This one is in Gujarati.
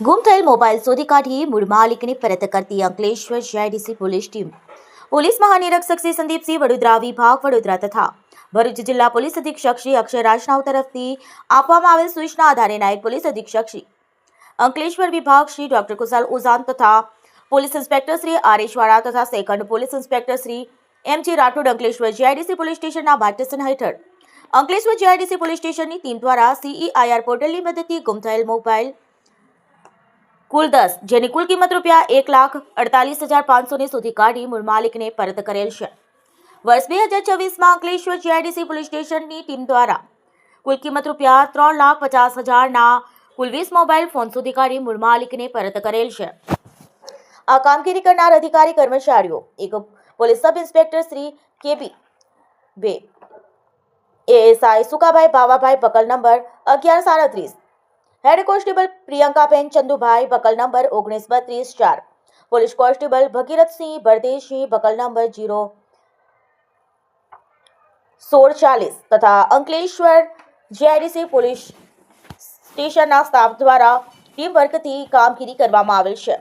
ગુમ થયેલ મોબાઈલ શોધી કાઢી મૂળ માલિકની પરત કરતી Ankleshwar GIDC police team. Police મહાનિરીક્ષક Shri Sandipsinh Vadodara વિભાગ વડોદરા તથા ભરૂચ જિલ્લા પોલીસ અધિક્ષક શ્રી અક્ષય રાજનાવ તરફથી આપવામાં આવેલ સૂચના આધારે નાયબ પોલીસ અધિક્ષક શ્રી અંકલેશ્વર વિભાગ શ્રી ડોક્ટર કુશાલ ઉઝાન તથા પોલીસ ઇન્સ્પેક્ટર શ્રી આરેશ વાળા તથા second police inspector Shri M G Rathod Ankleshwar GIDC police સ્ટેશનના માર્ગદર્શન હેઠળ અંકલેશ્વર જીઆઈડીસી પોલીસ સ્ટેશનની ટીમ દ્વારા સીઈઆઈઆર પોર્ટલની મદદથી ગુમ થયેલ મોબાઈલ કુલ દસ, જેની કુલ કિંમત રૂપિયા એક લાખ અડતાલીસ હજાર પાંચસોની સુધી કાઢી મૂળ માલિકને પરત કરેલ છે. વર્ષ બે હજાર ચોવીસમાં અંકલેશ્વર જીઆઈડીસી પોલીસ સ્ટેશનની ટીમ દ્વારા કુલ કિંમત રૂપિયા ત્રણ લાખ પચાસ હજારના કુલ વીસ મોબાઈલ ફોન સુધી કાઢી મૂળ માલિકને પરત કરેલ છે. આ કામગીરી કરનાર અધિકારી કર્મચારીઓ, એક police sub inspector Shri K B બે, ASI Sukabhai Bhavabhai buckle number અગિયાર સાડત્રીસ head constable Priyankaben Chandubhai buckle number ઓગણીસ બત્રીસ ચાર police constable Bhagirathsinh Bhardeshsinh buckle number zero સોળ ચાલીસ તથા અંકલેશ્વર જીઆઈડીસી પોલીસ સ્ટેશનના સ્ટાફ દ્વારા ટીમ વર્કથી કામગીરી કરવામાં આવેલ છે.